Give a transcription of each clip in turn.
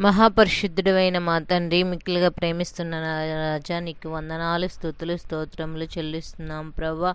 మహాపరిశుద్ధుడు అయిన మా తండ్రి మిక్కులుగా ప్రేమిస్తున్న రాజా నీకు వందనాలు స్థుతులు స్తోత్రములు చెల్లిస్తున్నాం ప్రభా.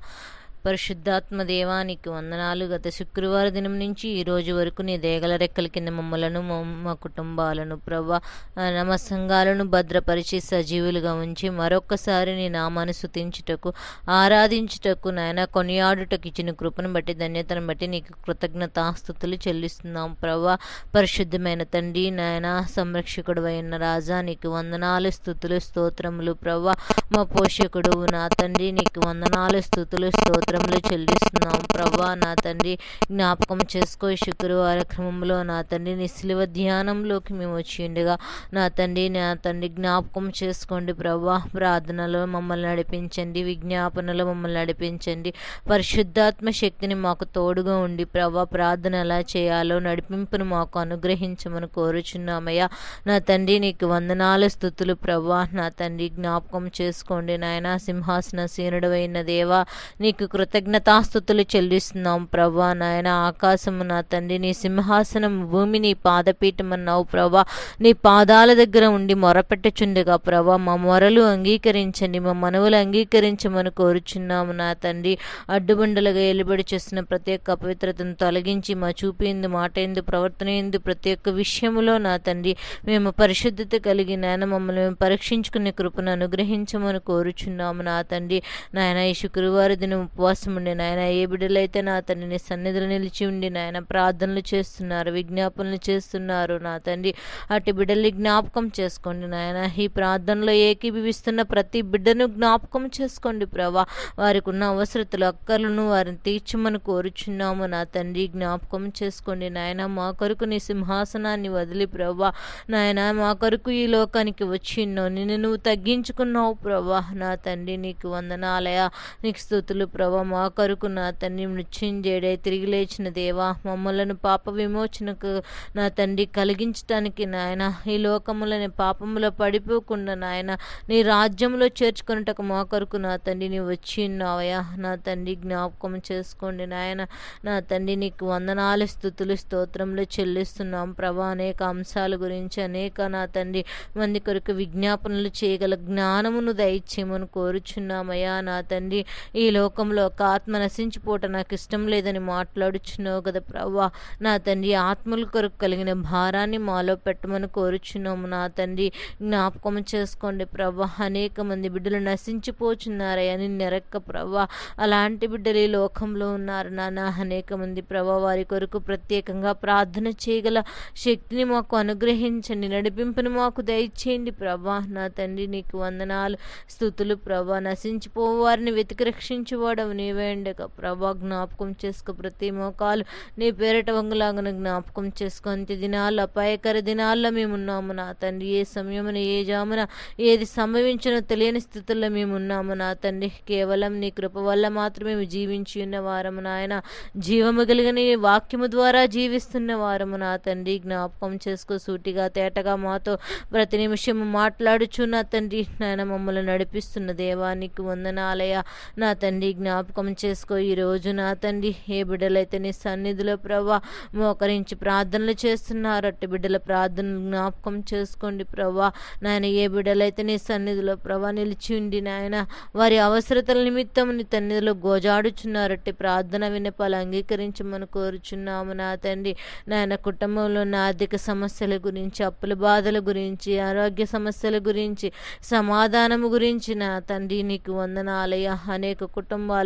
పరిశుద్ధాత్మ దేవానికి వందనాలు. గత శుక్రవారం దినం నుంచి ఈ రోజు వరకు నీ దేగల రెక్కల కింద మమ్మలను మా- కుటుంబాలను ప్రభా నమ సంఘాలను భద్రపరిచి సజీవులుగా ఉంచి మరొక్కసారి నీ నామాన్ని శుతించుటకు ఆరాధించుటకు నాయన కొనియాడుటకు ఇచ్చిన కృపను బట్టి ధన్యతను బట్టి నీకు కృతజ్ఞతాస్థుతులు చెల్లిస్తున్నాం ప్రభా. పరిశుద్ధమైన తండ్రి నాయన సంరక్షకుడు అయిన రాజా నీకు వందనాలు స్థుతులు స్తోత్రములు ప్రభా. మా పోషకుడు నా తండ్రి నీకు వందనాలు స్థుతులు స్తోత్రములు చెల్లిస్తున్నాం. ప్రభా నా తండ్రి జ్ఞాపకం చేసుకో. శుక్రవార క్రమంలో నా తండ్రి నిశ్లివ ధ్యానంలోకి మేము వచ్చి ఉండగా నా తండ్రి నా తండ్రి జ్ఞాపకం చేసుకోండి ప్రభా. ప్రార్థనలో మమ్మల్ని నడిపించండి విజ్ఞాపనలో మమ్మల్ని నడిపించండి. పరిశుద్ధాత్మ శక్తిని మాకు తోడుగా ఉండి ప్రభా ప్రార్థన ఎలా చేయాలో నడిపింపును మాకు అనుగ్రహించమని కోరుచున్నామయ్యా. నా తండ్రి నీకు వందనాల స్థుతులు ప్రభా. నా తండ్రి జ్ఞాపకం చేసుకోండి నాయన. సింహాసన సీనుడు అయిన దేవా నీకు కృతజ్ఞతాస్థుతులు చెల్లిస్తున్నాం ప్రభా. నాయన ఆకాశము నా తండ్రి నీ సింహాసనం భూమి నీ పాదపీఠం అన్నావు ప్రభా. నీ పాదాల దగ్గర ఉండి మొరపెట్టుచుండగా ప్రభా. మా మొరలు అంగీకరించండి మా మనవులు అంగీకరించమని కోరుచున్నాము నా తండ్రి. అడ్డుబండలుగా ఎలుబడి చేస్తున్న ప్రతి ఒక్క అపవిత్రతను తొలగించి మా చూపేందు మాట ఎందు ప్రవర్తన ఎందు ప్రతి ఒక్క విషయంలో నా తండ్రి మేము పరిశుద్ధత కలిగి నాయన మమ్మల్ని మేము పరీక్షించుకునే కృపను అనుగ్రహించమని కోరుచున్నాము నా తండ్రి. నాయన ఈ శుక్రవారం దినం ఉపవాసం ఉండి నాయన. ఏ బిడ్డలైతే నా తండ్రి నీ సన్నిధిలో నిలిచి ఉండి నాయన ప్రార్థనలు చేస్తున్నారు విజ్ఞాపనలు చేస్తున్నారు నా తండ్రి అటు బిడ్డల్ని జ్ఞాపకం చేసుకోండి నాయన. ఈ ప్రార్థనలో ఏకీభవిస్తున్న ప్రతి బిడ్డను జ్ఞాపకం చేసుకోండి ప్రభా. వారికి ఉన్న అవసరతలు అక్కర్లను వారిని తీర్చమని కోరుచున్నాము నా తండ్రి. జ్ఞాపకం చేసుకోండి నాయన. మా కొరకు నీ సింహాసనాన్ని వదిలి ప్రభా. నాయన మా కొరకు ఈ లోకానికి వచ్చిన్నావు నిన్ను నువ్వు తగ్గించుకున్నావు ప్రభా నా తండ్రి. నీకు వందనాలయ నీకు స్థుతులు ప్రభా. మా కొరకు నా తండ్రి మృత్యుంజేడే తిరిగి లేచిన దేవా మమ్మలను పాప విమోచనకు నా తండ్రి కలిగించటానికి నాయన ఈ లోకములని పాపములో పడిపోకుండా నాయన నీ రాజ్యంలో చేర్చుకున్నటకు మా కొరకు నా తండ్రి నీ వచ్చి ఉన్నావయ్యా. నా తండ్రి జ్ఞాపకం చేసుకోండి నాయన. నా తండ్రి నీకు వందనాలు స్థుతులు స్తోత్రంలో చెల్లిస్తున్నాం. ప్రభా అనేక అంశాల గురించి అనేక నా తండ్రి మంది కొరకు విజ్ఞాపనలు చేయగల జ్ఞానమును దయచేయమని కోరుచున్నామయ్యా. నా తండ్రి ఈ లోకంలో ఒక ఆత్మ నశించిపోవటం నాకు ఇష్టం లేదని మాట్లాడుచున్నావు కదా ప్రభా నా తండ్రి ఆత్మల కొరకు కలిగిన భారాన్ని మాలో పెట్టమని కోరుచున్నాము. నా తండ్రి జ్ఞాపకం చేసుకోండి ప్రభా అనేక మంది బిడ్డలు నశించిపోచున్నారని నెరక్క ప్రభా అలాంటి బిడ్డలు ఈ లోకంలో ఉన్నారు. నాన్న అనేక మంది ప్రభా వారి కొరకు ప్రత్యేకంగా ప్రార్థన చేయగల శక్తిని మాకు అనుగ్రహించండి. నడిపింపుని మాకు దయచేయండి ప్రభా నా తండ్రి నీకు వందనాలు స్థుతులు ప్రభా నశించిపోవారిని వెతికి రక్షించువాడవు నీవే ఉండక ప్రభా జ్ఞాపకం చేసుకో ప్రతి మోకాలు నీ పేరట వంగులాగన జ్ఞాపకం చేసుకో. అంత్య దినాల్లో అపాయకర దినాల్లో మేమున్నాము నా తండ్రి. ఏ సమయమున ఏ జామున ఏది సంభవించినో తెలియని స్థితుల్లో మేమున్నాము నా తండ్రి. కేవలం నీ కృప వల్ల మాత్రమే జీవించి ఉన్న వారము నాయన. జీవము కలిగిన వాక్యము ద్వారా జీవిస్తున్న వారము నా తండ్రి. జ్ఞాపకం చేసుకో సూటిగా తేటగా మాతో ప్రతి నిమిషం మాట్లాడుచు నా తండ్రి. నాయన మమ్మల్ని నడిపిస్తున్న దేవానికి వందనాలయ నా తండ్రి. జ్ఞాపకం జ్ఞాపకం చేసుకో. ఈ రోజు నా తండ్రి ఏ బిడ్డలైతే నీ సన్నిధిలో ప్రభా మోకరించి ప్రార్థనలు చేస్తున్నారు అట్టి బిడ్డల ప్రార్థన జ్ఞాపకం చేసుకోండి ప్రభా. నాయన ఏ బిడ్డలైతే నీ సన్నిధిలో ప్రభా నిలిచి ఉండి నాయన వారి అవసరతల నిమిత్తం నీ తన్నిధిలో గోజాడుచున్నారట్టి ప్రార్థన వినపాలు అంగీకరించమని కోరుచున్నాము నా తండ్రి. నాయన కుటుంబంలో ఉన్న ఆర్థిక సమస్యల గురించి అప్పుల బాధల గురించి ఆరోగ్య సమస్యల గురించి సమాధానం గురించి నా తండ్రి నీకు వందనాలయ అనేక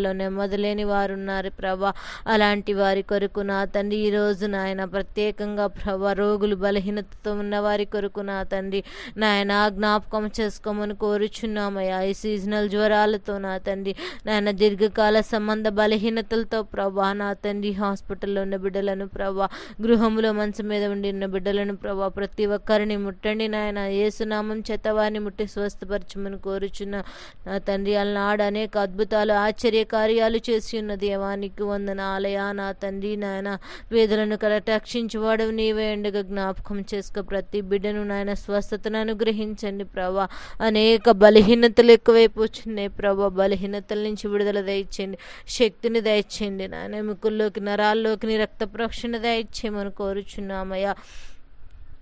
వారిలో నెమ్మదిలేని వారు ఉన్నారు ప్రభా. అలాంటి వారి కొరకు నా తండ్రి ఈ రోజు నాయన ప్రత్యేకంగా ప్రభా రోగులు బలహీనతతో ఉన్న వారి కొరకు నా తండ్రి నాయన జ్ఞాపకం చేసుకోమని కోరుచున్నామయ్యా. ఈ సీజనల్ జ్వరాలతో నా తండ్రి నాయన దీర్ఘకాల సంబంధ బలహీనతలతో ప్రభా నా తండ్రి హాస్పిటల్లో ఉన్న బిడ్డలను ప్రభా గృహంలో మంచం మీద ఉండి ఉన్న బిడ్డలను ప్రభా ప్రతి ఒక్కరిని ముట్టండి నాయన. ఏసునామం చేత వారిని ముట్టి స్వస్థపరచమని కోరుచున్న. నా తండ్రి అలనాడు అనేక అద్భుతాలు ఆశ్చర్యక కార్యాలు చేసి ఉన్న దేవానికి వందన ఆలయా నా తండ్రి నాయన వేదలను రక్షించువాడు నీవే ఎండగా జ్ఞాపకం చేసుకో ప్రతి బిడ్డను నాయన స్వస్థతను అనుగ్రహించండి ప్రభా. అనేక బలహీనతలు ఎక్కువైపోతున్నాయి ప్రభా. బలహీనతల నుంచి విడుదల దయచేయండి. శక్తిని దయచేయండి నాయన. ముక్కుల్లోకి నరాల్లోకి నీ రక్త ప్రక్షణ దయచేయమని కోరుచున్నామయ్యా.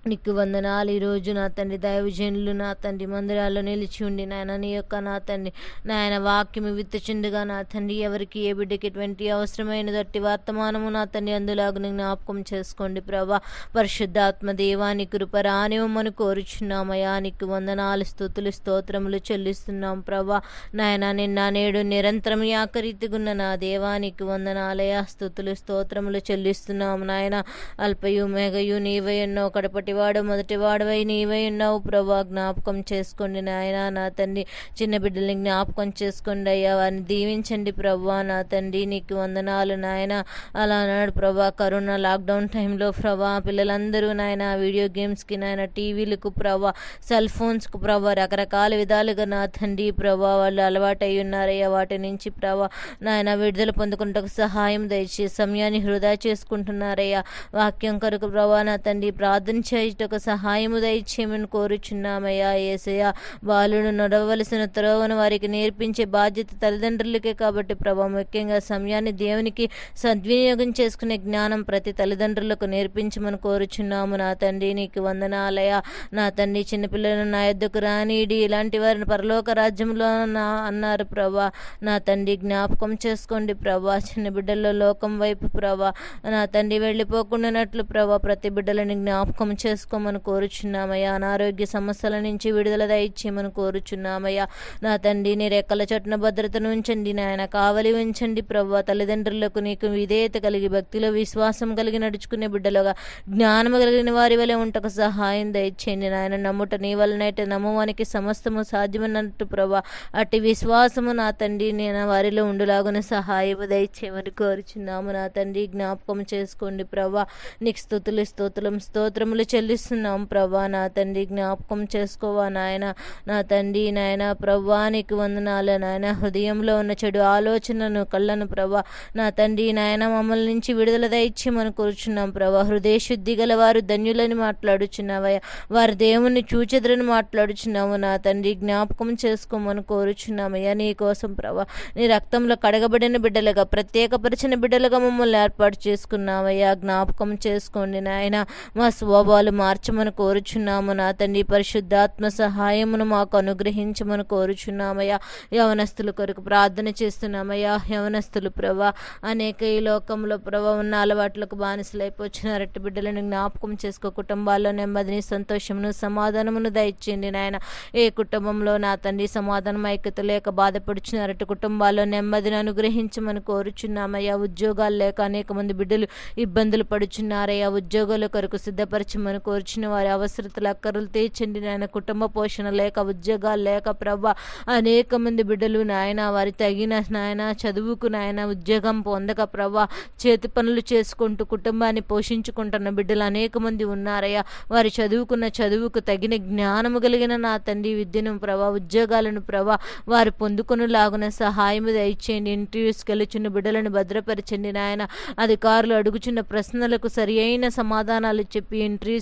నీకు వందనాలు. ఈరోజు నా తండ్రి దైవజనులు నా తండ్రి మందిరాల్లో నిలిచి ఉండి నాయన నీ యొక్క నా తండ్రి నాయన వాక్యము విత్తుచుండగా నా తండ్రి ఎవరికి ఏ బిడ్డకి ఎటువంటి అవసరమైన దట్టి వర్తమానము నా తండ్రి అందులాగు జ్ఞాపకం చేసుకోండి ప్రభా. పరిశుద్ధాత్మ దేవాని కృపరానివమ్మని కోరుచున్నామయ్యా. నీకు వందనాలు స్థుతులు స్తోత్రములు చెల్లిస్తున్నాం ప్రభా. నాయన నిన్న నేడు నిరంతరం యాకరీతిగున్న నా దేవానికి వందనాలయ స్థుతులు స్తోత్రములు చెల్లిస్తున్నాం నాయన. అల్పయు మేఘయు నీవయన్నో ఎన్నో కడపటి వాడు మొదటివాడవై నీవై ఉన్నావు. ప్రభా జ్ఞాపకం చేసుకోండి నాయన. నా తండ్రి చిన్న బిడ్డల్ని జ్ఞాపకం చేసుకోండి అయ్యా. వారిని దీవించండి ప్రభా నా తండ్రి నీకు వందనాలు నాయన. అలా అన్నాడు ప్రభా కరోనా లాక్డౌన్ టైంలో ప్రభా పిల్లలందరూ నాయన వీడియో గేమ్స్కి నాయన టీవీలకు ప్రభా సెల్ ఫోన్స్కు ప్రభా రకరకాల విధాలుగా నా తండ్రి ప్రభా వాళ్ళు అలవాటై ఉన్నారయ్యా. వాటి నుంచి ప్రభా నాయన విడుదల పొందుకుంటకు సహాయం దయచేసి సమయాన్ని హృదయ చేసుకుంటున్నారయ్యా. వాక్యం కొరకు ప్రభా నా తండ్రి ప్రార్థన చేయుటకు సహాయము దయచేయమని కోరుచున్నామయ్యా ఏసయ్య బాలుడు నడవలసిన త్రోవను వారికి నేర్పించే బాధ్యత తల్లిదండ్రులకే కాబట్టి ప్రభా ముఖ్యంగా సమయాన్ని దేవునికి సద్వినియోగం చేసుకునే జ్ఞానం ప్రతి తల్లిదండ్రులకు నేర్పించమని కోరుచున్నాము. నా తండ్రి నీకు వందనాలయ నా తండ్రి చిన్నపిల్లలను నా ఎద్దుకు రానీడి ఇలాంటి వారిని పరలోక రాజ్యంలో నా అన్నారు ప్రభా. నా తండ్రి జ్ఞాపకం చేసుకోండి ప్రభా. చిన్న బిడ్డల్లో లోకం వైపు ప్రభా. నా తండ్రి వెళ్ళిపోకుండానట్లు ప్రభా ప్రతి బిడ్డలని జ్ఞాపకం చేసుకోమని కోరుచున్నామయ్యా. అనారోగ్య సమస్యల నుంచి విడుదల దయచేయమని కోరుచున్నామయ్యా. నా తండ్రి నీ రెక్కల చట్టున భద్రతను ఉంచండి. నాయన కావలి ఉంచండి ప్రభా తల్లిదండ్రులకు నీకు విధేయత కలిగి భక్తిలో విశ్వాసం కలిగి నడుచుకునే బిడ్డలుగా జ్ఞానము కలిగిన వారి వలె ఉంటకు సహాయం దయచేయండి. నాయన నమ్ముట నీ వలనైతే నమ్మువానికి సమస్తము సాధ్యమన్నట్టు ప్రభా అట్టి విశ్వాసము నా తండ్రి నేను వారిలో ఉండులాగున సహాయము దయచేయమని కోరుచున్నాము. నా తండ్రి జ్ఞాపకం చేసుకోండి ప్రభా నీకు స్థుతులు స్తోత్రం స్తోత్రములు చెల్లిస్తున్నాం ప్రభా. నా తండ్రి జ్ఞాపకం చేసుకోవా నాయన. నా తండ్రి నాయన ప్రభా నీకు వందనాలు నాయన. హృదయంలో ఉన్న చెడు ఆలోచనను కళ్ళను ప్రభా. నా తండ్రి నాయన మమ్మల్ని నుంచి విడుదల దయచి మనం కూర్చున్నాం ప్రభా. హృదయ శుద్ధి గల వారు ధన్యులని మాట్లాడుచున్నావయ్యా. వారి దేవుని చూచెదరని మాట్లాడుచున్నాము. నా తండ్రి జ్ఞాపకం చేసుకోమని కోరుచున్నామయ్యా. నీ కోసం ప్రభా నీ రక్తంలో కడగబడిన బిడ్డలుగా ప్రత్యేకపరిచిన బిడ్డలుగా మమ్మల్ని ఏర్పాటు చేసుకున్నావయ్యా. జ్ఞాపకం చేసుకోండి నాయన. మా స్వభావాలు మార్చమని కోరుచున్నాము నా తండ్రి. పరిశుద్ధాత్మ సహాయమును మాకు అనుగ్రహించమని కోరుచున్నామయ్యా. యవనస్తుల కొరకు ప్రార్థన చేస్తున్నామయ్యా. యవనస్తులు ప్రభా అనేక ఈ లోకంలో ప్రభా ఉన్న అలవాట్లకు బానిసలైపోచ్చినారట్టి బిడ్డలను జ్ఞాపకం చేసుకో. కుటుంబాల్లో నెమ్మదిని సంతోషమును సమాధానమును దయచేయండి నాయన. ఏ కుటుంబంలో నా తండ్రి సమాధానం ఐక్యత లేక బాధపడుచున్నారట్టి కుటుంబాల్లో నెమ్మదిని అనుగ్రహించమని కోరుచున్నామయ్యా. ఉద్యోగాలు లేక అనేక మంది బిడ్డలు ఇబ్బందులు పడుచున్నారయ్యా. ఉద్యోగాల కొరకు సిద్ధపరచమని కోరుచున్న వారి అవసరతలు అక్కరులు తీర్చండి నాయన. కుటుంబ పోషణ లేక ఉద్యోగాలు లేక ప్రభా అనేక మంది బిడ్డలు నాయన వారి తగిన నాయన చదువుకు నాయన ఉద్యోగం పొందక ప్రభా చేతి పనులు చేసుకుంటూ కుటుంబాన్ని పోషించుకుంటున్న బిడ్డలు అనేక మంది ఉన్నారయ్యా. వారి చదువుకున్న చదువుకు తగిన జ్ఞానము కలిగిన నా తండ్రి విద్యను ప్రభా ఉద్యోగాలను ప్రభా వారు పొందుకొనులాగున సహాయం దయచేయండి. ఇంటర్వ్యూస్కి వెళ్ళుచున్న బిడ్డలను భద్రపరచండి నాయన. అధికారులు అడుగుచున్న ప్రశ్నలకు సరి అయిన సమాధానాలు చెప్పి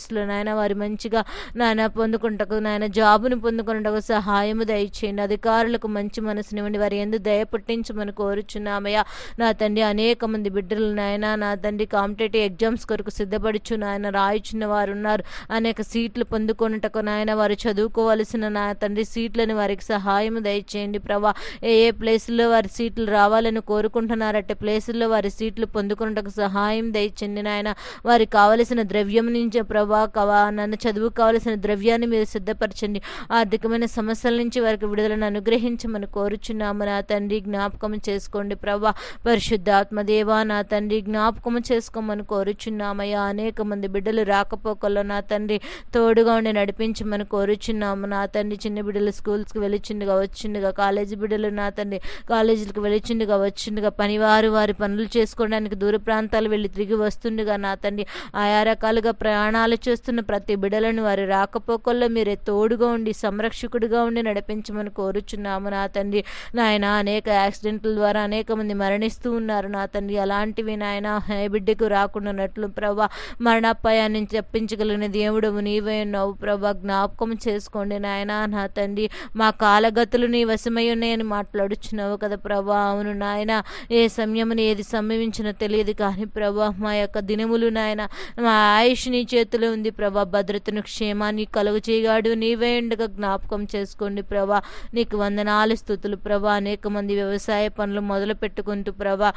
ఇంటర్వ్యూస్లో నాయన వారి మంచిగా నాయన పొందుకుంటకు నాయన జాబును పొందుకున్నటకు సహాయము దయచేయండి. అధికారులకు మంచి మనసునివ్వండి వారి ఎందు దయ పుట్టించమని కోరుచున్నామయ్యా. నా తండ్రి అనేక మంది బిడ్డలు నాయన నా తండ్రి కాంపిటేటివ్ ఎగ్జామ్స్ కొరకు సిద్ధపడుచు నాయన రాయిచున్న వారు ఉన్నారు అనేక సీట్లు పొందుకొనుటకు నాయన వారు చదువుకోవలసిన నా తండ్రి సీట్లను వారికి సహాయం దయచేయండి ప్రభా. ఏ ఏ ప్లేసుల్లో వారి సీట్లు రావాలని కోరుకుంటున్నారట్టే ప్లేసుల్లో వారి సీట్లు పొందుకున్నటకు సహాయం దయచండి నాయన. వారికి కావలసిన ద్రవ్యం నుంచి ప్రభా కవా నన్ను చదువు కావలసిన ద్రవ్యాన్ని మీరు సిద్ధపరచండి. ఆర్థికమైన సమస్యల నుంచి వారికి విడుదలను అనుగ్రహించమని కోరుచున్నాము. నా తండ్రి జ్ఞాపకం చేసుకోండి ప్రభా. పరిశుద్ధాత్మదేవా నా తండ్రి జ్ఞాపకం చేసుకోమని కోరుచున్నామయ్యా. అనేక మంది బిడ్డలు రాకపోకల్లో నా తండ్రి తోడుగా ఉండి నడిపించమని కోరుచున్నాము. నా తండ్రి చిన్న బిడ్డలు స్కూల్స్కి వెళ్ళిచుండగా వచ్చిండుగా కాలేజీ బిడ్డలు నా తండ్రి కాలేజీలకు వెళ్ళిచుండగా వచ్చిండుగా పనివారు వారి పనులు చేసుకోవడానికి దూర ప్రాంతాలు వెళ్ళి తిరిగి వస్తుండగా నా తండ్రి ఆయా రకాలుగా ప్రయాణాలు చేస్తున్న ప్రతి బిడలను వారి రాకపోకల్లో మీరే తోడుగా ఉండి సంరక్షకుడిగా ఉండి నడిపించమని కోరుచున్నాము నా తండ్రి. నాయన అనేక యాక్సిడెంట్ల ద్వారా అనేక మంది మరణిస్తూ ఉన్నారు నా తండ్రి. అలాంటివి నాయన ఏ బిడ్డకు రాకుండానట్లు ప్రభా మరణాపాయాన్ని చెప్పించగలిగిన దేవుడు నీవే ఉన్నావు ప్రభా. జ్ఞాపకం చేసుకోండి నాయన నా తండ్రి. మా కాలగతులు నీ వశమై ఉన్నాయని మాట్లాడుచున్నావు కదా ప్రభా. అవును నాయన ఏ సమయముని ఏది సంభవించినో తెలియదు కానీ ప్రభా మా యొక్క దినములు నాయన మా ఆయుష్ నీ చేతులు వెలుపల ఉంది ప్రభా. భద్రతను క్షేమాన్ని కలుగు చేయగాడు నీవే ఉండగా జ్ఞాపకం చేసుకోండి ప్రభా. నీకు వందనాలు స్థుతులు ప్రభా. అనేక మంది వ్యవసాయ పనులు మొదలు పెట్టుకుంటూ ప్రభా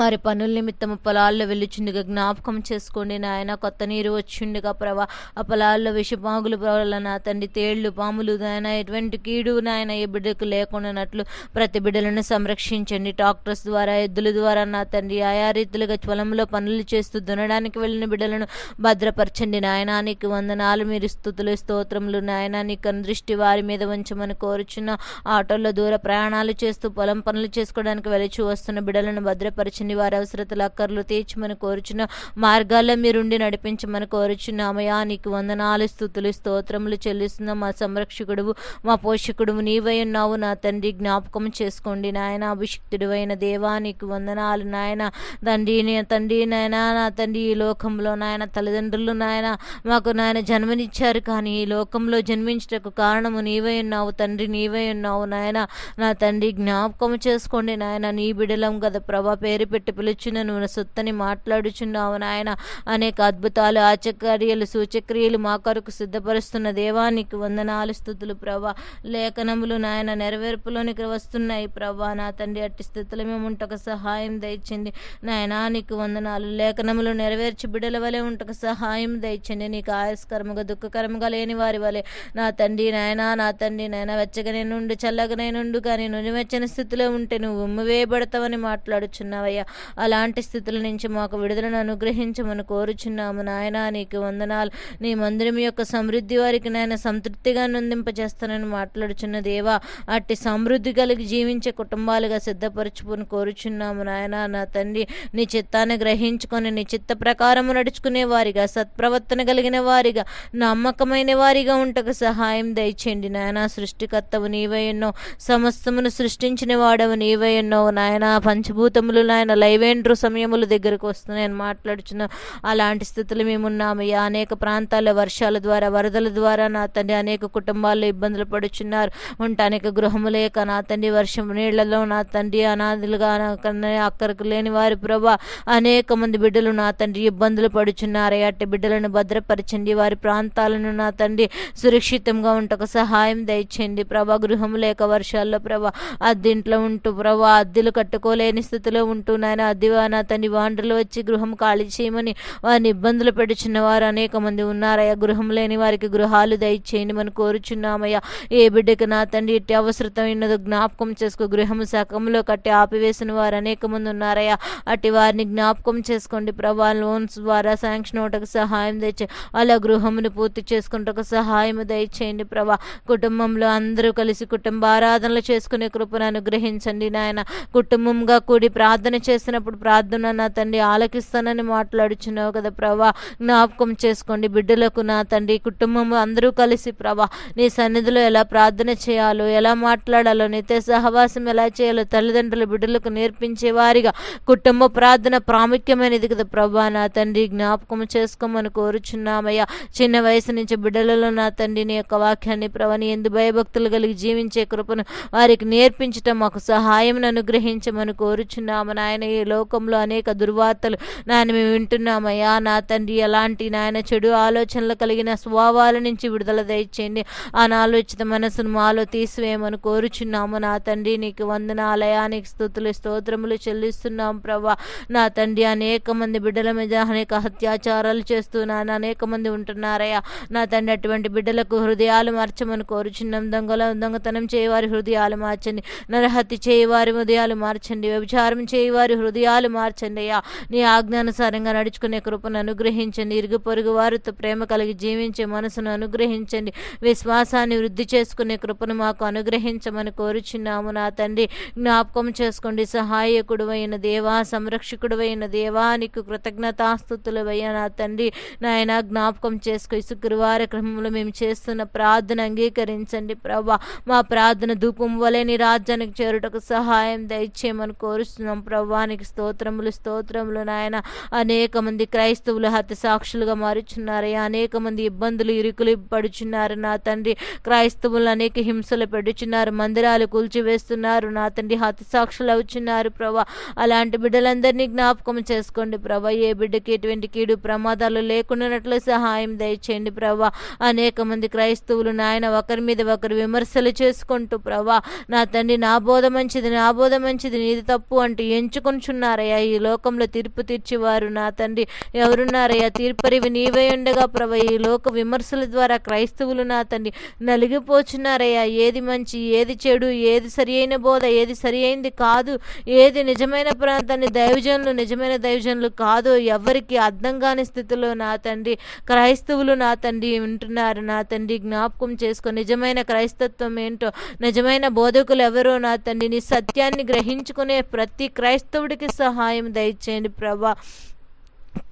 వారి పనుల నిమిత్తము పొలాల్లో వెళ్ళుచుండగా జ్ఞాపకం చేసుకోండి నాయన. కొత్త నీరు వచ్చిండగా ప్రభా ఆ పొలాల్లో విషపాగులు వల్ల నా తండ్రి తేళ్ళు పాములు నాయన ఎటువంటి కీడు నాయన ఏ బిడ్డకు లేకుండానట్లు ప్రతి బిడ్డలను సంరక్షించండి. డాక్టర్స్ ద్వారా ఎద్దుల ద్వారా నా తండ్రి ఆయా రీతులుగా పొలంలో పనులు చేస్తూ దున్నడానికి వెళ్ళిన బిడ్డలను భద్రపరచండి నాయనానికి నీకు వందనాలు మీరు స్థుతులు స్తోత్రములు నాయన. నీ దృష్టి వారి మీద ఉంచమని కోరుచున్న. ఆటోల్లో దూర ప్రయాణాలు చేస్తూ పొలం పనులు చేసుకోవడానికి వెళ్ళి వస్తున్న బిడ్డలను భద్రపరచండి. వారి అవసరతలు అక్కర్లు తీర్చమని కోరుచున్న మార్గాల్లో మీరుండి నడిపించమని కోరుచున్నామయ్యా నీకు వందనాలు స్థుతులు స్తోత్రములు చెల్లిస్తున్న మా సంరక్షకుడు మా పోషకుడు నీవై ఉన్నావు. నా తండ్రి జ్ఞాపకం చేసుకోండి నాయన. అభిషిక్తుడు అయిన దేవా నీకు వందనాలు నాయన. తండ్రి తండ్రి నాయన నా తండ్రి ఈ లోకంలో నాయన తల్లిదండ్రులు నాయన. మాకు నాయన జన్మనిచ్చారు కానీ ఈ లోకంలో జన్మించటకు కారణము నీవై ఉన్నావు. తండ్రి నీవై ఉన్నావు నాయన. నా తండ్రి జ్ఞాపకం చేసుకోండి నాయన. నీ బిడలం కదా ప్రభా పేరు పెట్టి పిలుచున్న నువ్వు సొత్తని మాట్లాడుచున్నావు నాయన. అనేక అద్భుతాలు ఆచక్రియలు సూచక్రియలు మా కొరకు సిద్ధపరుస్తున్న దేవానికి వందనాలు స్థుతులు ప్రభా. లేఖనములు నాయన నెరవేర్పులోనికి వస్తున్నాయి ప్రభా. నా తండ్రి అట్టి స్థితిలో మేము ఉంటకు సహాయం దయచింది నాయనా నీకు వందనాలు. లేఖనములు నెరవేర్చి బిడల వలె ఉంటకు సహాయం దయచండి. నీకు ఆయస్కరముగా దుఃఖకరముగా లేని వారి వలె. నా తండ్రి నాయనా నా తండ్రి నాయన వెచ్చగనే నుండి చల్లగనే నుండు కానీ నునివెచ్చని స్థితిలో ఉంటే నువ్వు ఉమ్మివేయబడతావని మాట్లాడుచున్నావయ్యా. అలాంటి స్థితుల నుంచి మాకు విడుదలను అనుగ్రహించమని కోరుచున్నాము నాయన. నీకు వందనాలు. నీ మందిరం యొక్క సమృద్ధి వారికి నాయన సంతృప్తిగా నందింపజేస్తానని మాట్లాడుచున్న దేవా అట్టి సమృద్ధి కలిగి జీవించే కుటుంబాలుగా సిద్ధపరచుకుని కోరుచున్నాము నాయన. నా తండ్రి నీ చిత్తాన్ని గ్రహించుకొని నీ చిత్త ప్రకారము నడుచుకునే వారిగా సత్ప్రవర్తన కలిగిన వారిగా నమ్మకమైన వారిగా ఉంటకు సహాయం దయచేయండి నాయన. సృష్టికర్తవు నీవై ఎన్నో సమస్తమును సృష్టించిన వాడవు నీవై ఎన్నో నాయన. పంచభూతములు నాయన లైవేండ్రు సమయములు దగ్గరకు వస్తున్నాయని మాట్లాడుచున్న అలాంటి స్థితులు మేమున్నామయ్యా. అనేక ప్రాంతాల్లో వర్షాల ద్వారా వరదల ద్వారా నా తండ్రి అనేక కుటుంబాల్లో ఇబ్బందులు పడుచున్నారు. ఉండటానికి గృహము లేక నా తండ్రి వర్షం నీళ్ళలో నా తండ్రి అనాథులుగా అక్కడికి అక్కరకు లేని వారి ప్రభా అనేక మంది బిడ్డలు నా తండ్రి ఇబ్బందులు పడుచున్నారు. అట్టి బిడ్డలను భద్రపరచండి. వారి ప్రాంతాలను నా తండ్రి సురక్షితంగా ఉంటకు సహాయం దయచేయండి. ప్రభా గృహం లేక వర్షాల్లో ప్రభా అద్దెంట్లో ఉంటూ ప్రభా అద్దెలు కట్టుకోలేని స్థితిలో ఉంటూ నాయన అద్దె తని వాండ్రలు వచ్చి గృహం ఖాళీ చేయమని వారిని ఇబ్బందులు పెడుచున్న వారు అనేక మంది ఉన్నారయ్యా. గృహం లేని వారికి గృహాలు దయచేయండి మనం కోరుచున్నామయ్యా. ఏ బిడ్డకి నా తండ్రి ఇట్టి అవసరమైనదో జ్ఞాపకం చేసుకో. గృహము సకంలో కట్టి ఆపివేసిన వారు అనేక మంది ఉన్నారయ్యా. అట్టి వారిని జ్ఞాపకం చేసుకోండి ప్రభా. లోన్స్ ద్వారా శాంక్షన్ ఒకటకు సహాయం తెచ్చే అలా గృహమును పూర్తి చేసుకుంటకు సహాయం దయచేయండి ప్రభా. కుటుంబంలో అందరూ కలిసి కుటుంబ ఆరాధనలు చేసుకునే కృపను అనుగ్రహించండి నాయన. కుటుంబంగా కూడి ప్రార్థన చేసినప్పుడు ప్రార్థన నా తండ్రి ఆలకిస్తానని మాట్లాడుచున్నావు కదా ప్రభా. జ్ఞాపకం చేసుకోండి బిడ్డలకు నా తండ్రి. కుటుంబం అందరూ కలిసి ప్రభా నీ సన్నిధిలో ఎలా ప్రార్థన చేయాలో ఎలా మాట్లాడాలో నిత్య సహవాసం ఎలా చేయాలో తల్లిదండ్రులు బిడ్డలకు నేర్పించే వారిగా కుటుంబ ప్రార్థన ప్రాముఖ్యమైనది కదా ప్రభా. నా తండ్రి జ్ఞాపకం చేసుకోమని కోరుచున్నామయ్యా. చిన్న వయసు నుంచి బిడ్డలలో నా తండ్రి నీ యొక్క వాక్యాన్ని ప్రభని ఎందు భయభక్తులు కలిగి జీవించే కృపను వారికి నేర్పించటం మాకు సహాయం అనుగ్రహించమని కోరుచున్నాము నాయన. ఈ లోకంలో అనేక దుర్వార్తలు నాయన మేము వింటున్నామయ్యా. నా తండ్రి ఎలాంటి నాయన చెడు ఆలోచనలు కలిగిన స్వభావాల నుంచి విడుదల దయచేయండి. అనాలోచిత మనసును మాలో తీసివేయమని కోరుచున్నాము. నా తండ్రి నీకు వందన ఆలయానికి స్థుతులు స్తోత్రములు చెల్లిస్తున్నాం ప్రభా. నా తండ్రి అనేక మంది బిడ్డల మీద అనేక అత్యాచారాలు చేస్తూ అనేక మంది ఉంటున్నారయ్యా. నా తండ్రి అటువంటి బిడ్డలకు హృదయాలు మార్చమని కోరుచున్నాం. దొంగల దొంగతనం చేయవారి హృదయాలు మార్చండి. నరహత్య చేయవారి హృదయాలు మార్చండి. వ్యభిచారం చేయవారి హృదయాలు మార్చండియా నీ ఆజ్ఞానుసారంగా నడుచుకునే కృపను అనుగ్రహించండి. ఇరుగు పొరుగు వారితో ప్రేమ కలిగి జీవించే మనసును అనుగ్రహించండి. విశ్వాసాన్ని వృద్ధి చేసుకునే కృపను మాకు అనుగ్రహించమని కోరుచున్నాము నా తండ్రి. జ్ఞాపకం చేసుకోండి. సహాయకుడు అయిన దేవా సంరక్షకుడు అయిన దేవా నీకు కృతజ్ఞతాస్థుతులు అయ్యా నా తండ్రి. నాయన జ్ఞాపకం చేసుకో. శుక్రవార క్రమంలో మేము చేస్తున్న ప్రార్థన అంగీకరించండి ప్రభా. మా ప్రార్థన ధూపం వలె నీ రాజ్యానికి చేరుటకు సహాయం దయచేయమని కోరుస్తున్నాం ప్రభా. ప్రభానికి స్తోత్రములు స్తోత్రములు నాయన. అనేక మంది క్రైస్తవులు హత సాక్షులుగా మారుచున్నారయ్యా అనేక మంది ఇబ్బందులు ఇరుకులు పడుచున్నారు. నా తండ్రి క్రైస్తవులు అనేక హింసలు పెడుచున్నారు. మందిరాలు కూల్చివేస్తున్నారు. నా తండ్రి హత సాక్షులు అవుచున్నారు ప్రభా. అలాంటి బిడ్డలందరినీ జ్ఞాపకం చేసుకోండి ప్రభా. ఏ బిడ్డకి ఎటువంటి కీడు ప్రమాదాలు లేకుండానట్లు సహాయం దయచేయండి ప్రభా. అనేక మంది క్రైస్తవులు నాయన ఒకరి మీద ఒకరు విమర్శలు చేసుకుంటూ ప్రభా నా తండ్రి నా బోధ మంచిది నా బోధ మంచిది నీది తప్పు అంటూ ఎంచుకొంచున్నారయ్యా ఈ లోకంలో తీర్పు తీర్చేవారు నా తండ్రి. ఎవరున్నారయ్యా? తీర్పరివి నీవే ఉండగా ప్రభా. ఈ లోక విమర్శల ద్వారా క్రైస్తవులు నా తండ్రి. నలిగిపోచున్నారయ్యా. ఏది మంచి ఏది చెడు ఏది సరి అయిన బోధ ఏది సరి అయింది కాదు ఏది నిజమైన ప్రాంతాన్ని దైవజనులు నిజమైన దైవజనులు కాదు ఎవరికి అర్థం కాని స్థితిలో నా తండ్రి. క్రైస్తవులు నా తండ్రి వింటున్నారు. నా తండ్రి జ్ఞాపకం చేసుకో. నిజమైన క్రైస్తత్వం ఏంటో నిజమైన బోధకులు ఎవరో నా తండ్రి. నీ సత్యాన్ని గ్రహించుకునే ప్రతి క్రైస్తవుడికి సహాయం దయచేయండి ప్రభా.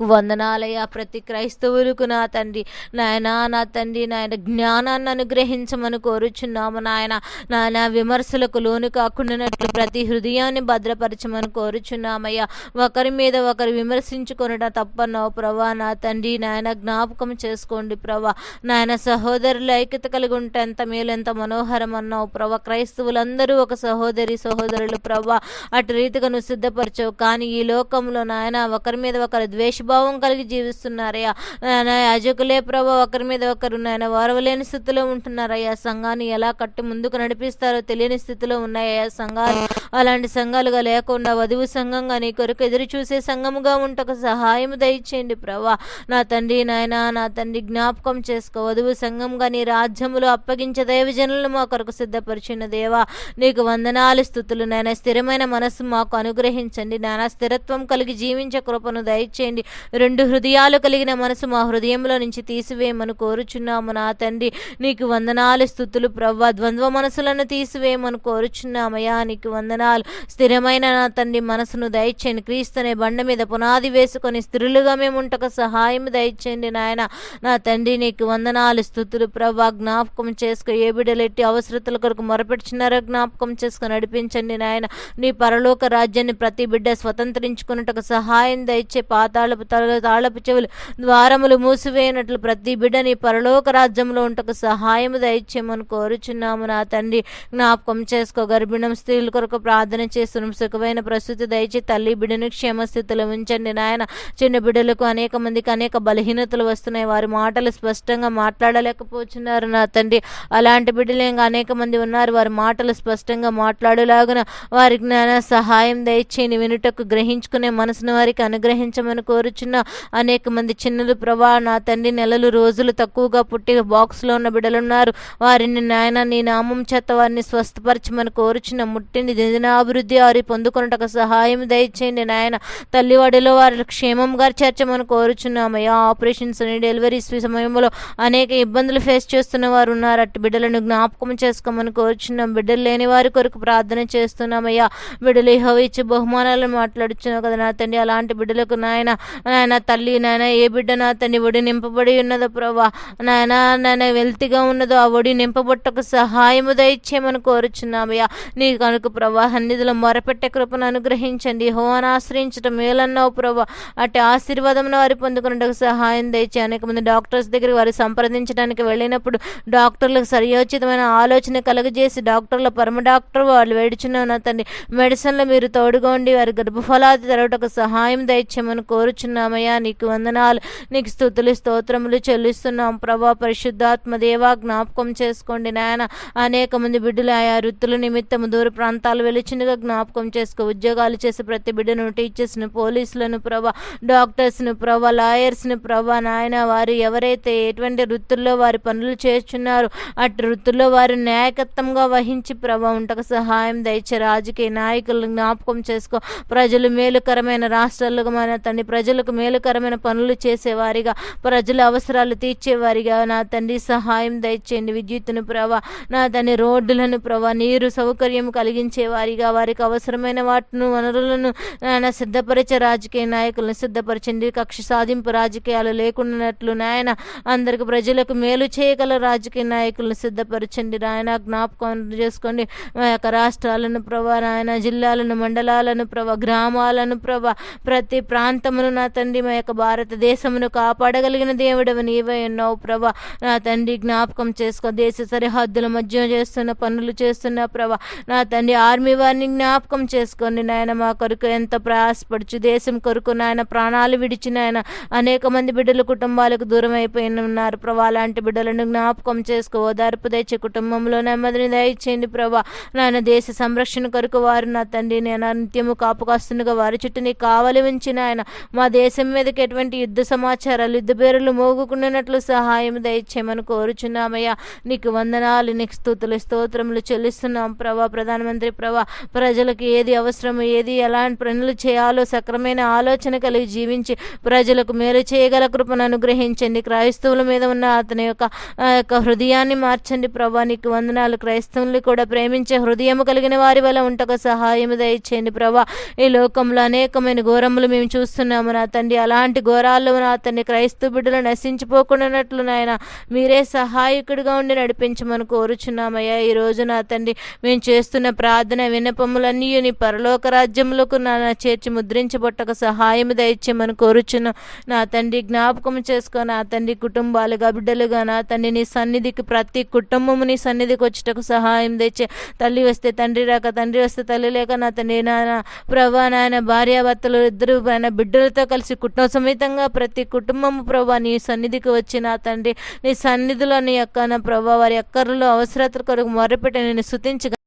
వందనాలయ్యా ప్రతి క్రైస్తవులకు నా తండ్రి. నాయన నా తండ్రి నాయన జ్ఞానాన్ని అనుగ్రహించమని కోరుచున్నాము నాయన. నాయన విమర్శలకు లోను కాకుండానట్లు ప్రతి హృదయాన్ని భద్రపరచమని కోరుచున్నామయ్యా. ఒకరి మీద ఒకరు విమర్శించుకొనడం తప్పన్నావు ప్రభా నా తండ్రి నాయన జ్ఞాపకం చేసుకోండి ప్రభా. నాయన సహోదరుల ఐక్యత కలిగి ఉంటే ఎంత మేలు ఎంత మనోహరం అన్నావు ప్రభా. క్రైస్తవులందరూ ఒక సహోదరి సహోదరులు ప్రభా. అటు రీతిగా నువ్వు సిద్ధపరచవు. కానీ ఈ లోకంలో నాయన ఒకరి మీద ఒకరు ద్వేషభావం కలిగి జీవిస్తున్నారయ్యా. నాయన యాజకులే ప్రభా ఒకరి మీద ఒకరు నాయన వారవలేని స్థితిలో ఉంటున్నారయ్యా. సంఘాన్ని ఎలా కట్టి ముందుకు నడిపిస్తారో తెలియని స్థితిలో ఉన్నాయా సంఘాలు. అలాంటి సంఘాలుగా లేకుండా వధువు సంఘంగా నీ కొరకు ఎదురు చూసే సంఘముగా ఉంటకు సహాయం దయచేయండి ప్రభా. నా తండ్రి నాయన నా తండ్రి జ్ఞాపకం చేసుకో. వధువు సంఘంగా నీ రాజ్యములు అప్పగించే దైవజనులను మా కొరకు సిద్ధపరిచిన దేవా. నీకు వందనాలు స్థుతులు నాయన. స్థిరమైన మనస్సు మాకు అనుగ్రహించండి నాయన. స్థిరత్వం కలిగి జీవించే కృపను దయచేయండి. రెండు హృదయాలు కలిగిన మనసు మా హృదయంలో నుంచి తీసివేయమని కోరుచున్నాము నా తండ్రి. నీకు వందనాలు స్థుతులు ప్రవ్వ. ద్వంద్వ మనసులను తీసివేయమని కోరుచున్నామయ్యా. నీకు వందనాలు. స్థిరమైన నా తండ్రి మనసును దయచేయండి. క్రీస్తునే బండ మీద పునాది వేసుకొని స్థిరులుగా మేము ఉంటక సహాయం దయచేయండి నాయన. నా తండ్రి నీకు వందనాలు స్థుతులు ప్రభా జ్ఞాపకం చేసుకో ఏ బిడ్డలెట్టి అవసరతల కొరకు మొరపెట్టుచున్నారో జ్ఞాపకం చేసుకుని నడిపించండి నాయన. నీ పరలోక రాజ్యాన్ని ప్రతి బిడ్డ స్వతంత్రించుకున్నట్టుకు సహాయం దయచే తాళపు తల తాళపు చెవులు ద్వారములు మూసివేయనట్లు ప్రతి బిడ్డని పరలోక రాజ్యంలో ఉంటకు సహాయము దయచేయమని కోరుచున్నాము నా తండ్రి. జ్ఞాపకం చేసుకో గర్భిణం స్త్రీల కొరకు ప్రార్థన చేస్తున్నాం. సుఖమైన ప్రస్తుతి దయచి తల్లి బిడ్డను క్షేమస్థితిలో ఉంచండి నాయన. చిన్న బిడ్డలకు అనేక మందికి అనేక బలహీనతలు వస్తున్నాయి. వారి మాటలు స్పష్టంగా మాట్లాడలేకపోతున్నారు నా తండ్రి. అలాంటి బిడ్డలు ఇంకా అనేక మంది ఉన్నారు. వారి మాటలు స్పష్టంగా మాట్లాడేలాగున వారి జ్ఞాన సహాయం దయచేయని వినుటకు గ్రహించుకునే మనసును వారికి అనుగ్రహించమని కోరుచున్న అనేక మంది చిన్నలు ప్రభా నా తండ్రి నెలలు రోజులు తక్కువగా పుట్టి బాక్స్లో ఉన్న బిడ్డలు ఉన్నారు వారిని నాయన నీ నామం చేత వారిని స్వస్థపరచమని కోరుచున్న ముట్టిని దినాభివృద్ధి వారి పొందుకున్నటకు సహాయం దయచేయండి నాయన. తల్లివాడిలో వారి క్షేమంగా చేర్చమని కోరుచున్నామయ్యా. ఆపరేషన్స్ అని డెలివరీస్ సమయంలో అనేక ఇబ్బందులు ఫేస్ చేస్తున్న వారు ఉన్నారు. అట్టి బిడ్డలను జ్ఞాపకం చేసుకోమని కోరుచున్నాం. బిడ్డలు లేని వారి కొరకు ప్రార్థన చేస్తున్నామయ్యా. బిడ్డలు ఇహో ఇచ్చి బహుమానాలను మాట్లాడుచున్నావు కదా నా తండ్రి. అలాంటి బిడ్డలకు నాయన నాయన తల్లి నాయన ఏ బిడ్డ నా తండ్రి ఒడి నింపబడి ఉన్నదో ప్రభా. నాయన నాయన వెల్తిగా ఉన్నదో ఆ ఒడి నింపబొట్టకు సహాయము దయచేయమని కోరుచున్నామయ్యా. నీ కనుక ప్రభా సన్నిధిలో మొరపెట్టే కృపను అనుగ్రహించండి. హోవాను ఆశ్రయించడం మేలన్నావు ప్రభా. అటు ఆశీర్వాదమును వారి పొందుకున్నట్టుకు సహాయం దయచే అనేక మంది డాక్టర్స్ దగ్గర వారు సంప్రదించడానికి వెళ్ళినప్పుడు డాక్టర్లకు సరియోచితమైన ఆలోచన కలుగజేసి డాక్టర్ల పరమ డాక్టర్ వాళ్ళు వేడుచున్న తండ్రి మెడిసిన్లో మీరు తోడుగా ఉండి వారి గర్భఫలాది తెరవటకు సహాయం దయచేయమని కోరుచున్నామయ్యా నీకు వందనాలు. నీకు స్థుతులు స్తోత్రములు చెల్లిస్తున్నాం. ప్రభా పరిశుద్ధాత్మ దేవా జ్ఞాపకం చేసుకోండి నాయన. అనేక మంది బిడ్డలు ఆయా వృత్తుల నిమిత్తము దూర ప్రాంతాలు వెలిచిందిగా జ్ఞాపకం చేసుకో. ఉద్యోగాలు చేసే ప్రతి బిడ్డను టీచర్స్ను పోలీసులను ప్రభా డాక్టర్స్ను ప్రభా లాయర్స్ను ప్రభా నాయన వారు ఎవరైతే ఎటువంటి వృత్తుల్లో వారి పనులు చేస్తున్నారు అటు వృత్తుల్లో వారు నాయకత్వంగా వహించి ప్రభా ఉంటకు సహాయం దయచే రాజకీయ నాయకులను జ్ఞాపకం చేసుకో. ప్రజలు మేలుకరమైన రాష్ట్రాలుగా మన తండ్రి ప్రజలు ప్రజలకు మేలుకరమైన పనులు చేసేవారిగా ప్రజల అవసరాలు తీర్చేవారిగా. నా తండ్రి సహాయం దయచేయండి. విద్యుత్తును ప్రభా నా తండ్రి రోడ్డులను ప్రభా నీరు సౌకర్యం కలిగించే వారిగా వారికి అవసరమైన వాటిని వనరులను నాయన సిద్ధపరిచే రాజకీయ నాయకులను సిద్ధపరచండి. కక్ష సాధింపు రాజకీయాలు లేకున్నట్లు నాయన అందరికి ప్రజలకు మేలు చేయగల రాజకీయ నాయకులను సిద్ధపరచండి. నాయన జ్ఞాపకం చేసుకోండి. మా యొక్క రాష్ట్రాలను ప్రభా నాయన జిల్లాలను మండలాలను ప్రభా గ్రామాలను ప్రభా ప్రతి ప్రాంతమును నా తండ్రి మా యొక్క భారతదేశమును కాపాడగలిగిన దేవుడవి నీవే ఉన్నావు ప్రభా. నా తండ్రి జ్ఞాపకం చేసుకో. దేశ సరిహద్దుల మధ్య చేస్తున్న పనులు చేస్తున్న ప్రభా. నా తండ్రి ఆర్మీ వారిని జ్ఞాపకం చేసుకోండి నాయన. మా కొరకు ఎంత ప్రయాసపడుచు దేశం కొరకు నాయన ప్రాణాలు విడిచి నాయన. అనేక మంది బిడ్డలు కుటుంబాలకు దూరం అయిపోయిన ఉన్నారు ప్రభా. అలాంటి బిడ్డలను జ్ఞాపకం చేసుకో. ఓదార్పు తెచ్చి కుటుంబంలో నెమ్మదిని దయచేయండి ప్రభా. నాయన దేశ సంరక్షణ కొరకు వారు నా తండ్రి నేను నిత్యము కాపు కాస్తుండగా వారి చుట్టూ నీ కావలి ఉంచిన ఆయన మా దేశం మీదకి ఎటువంటి యుద్ధ సమాచారాలు యుద్ధ పేరులు మోగుకున్నట్లు సహాయం దయచేయమని కోరుచున్నామయ్యా. నీకు వందనాలు నీకు స్థుతులు స్తోత్రములు చెల్లిస్తున్నాం ప్రభా. ప్రధానమంత్రి ప్రభా ప్రజలకు ఏది అవసరమో ఏది ఎలాంటి పనులు చేయాలో సక్రమైన ఆలోచన కలిగి జీవించి ప్రజలకు మేలు చేయగల కృపను అనుగ్రహించండి. క్రైస్తవుల మీద ఉన్న అతని యొక్క యొక్క హృదయాన్ని మార్చండి ప్రభా. నీకు వందనాలు. క్రైస్తవుల్ని కూడా ప్రేమించే హృదయం కలిగిన వారి వల్ల ఉంటక సహాయం దయచేయండి ప్రభా. ఈ లోకంలో అనేకమైన ఘోరములు మేము చూస్తున్నాము నా తండ్రి అలాంటి ఘోరాల్లో నా తండ్రి క్రైస్తవ బిడ్డలు నశించిపోకుండానట్లు నాయన మీరే సహాయకుడిగా ఉండి నడిపించమని కోరుచున్నామయ్యా. ఈ రోజున నా తండ్రి మేము చేస్తున్న ప్రార్థన వినపములన్నీ నీ పరలోక రాజ్యములకు నా చేర్చి ముద్రించబొట్టక సహాయం దయచేయమని కోరుచున్నాం నా తండ్రి జ్ఞాపకం చేసుకో. నా తండ్రి కుటుంబాలుగా బిడ్డలుగా నా తండ్రి నీ సన్నిధికి ప్రతి కుటుంబము నీ సన్నిధికి వచ్చేటకు సహాయం తెచ్చే తల్లి వస్తే తండ్రి రాక తండ్రి వస్తే తల్లి లేక నా తండ్రి నాయన ప్రభా నాయన భార్యాభర్తలు ఇద్దరు ఆయన బిడ్డలతో కలిసి కుటుంబ సమేతంగా ప్రతి కుటుంబము ప్రభా నీ సన్నిధికి వచ్చిన తండ్రి నీ సన్నిధిలో నీ యొక్క నా ప్రభా వారి అక్కర్లో అవసరత కొరకు మొరపెట్టి నేను శుతించగా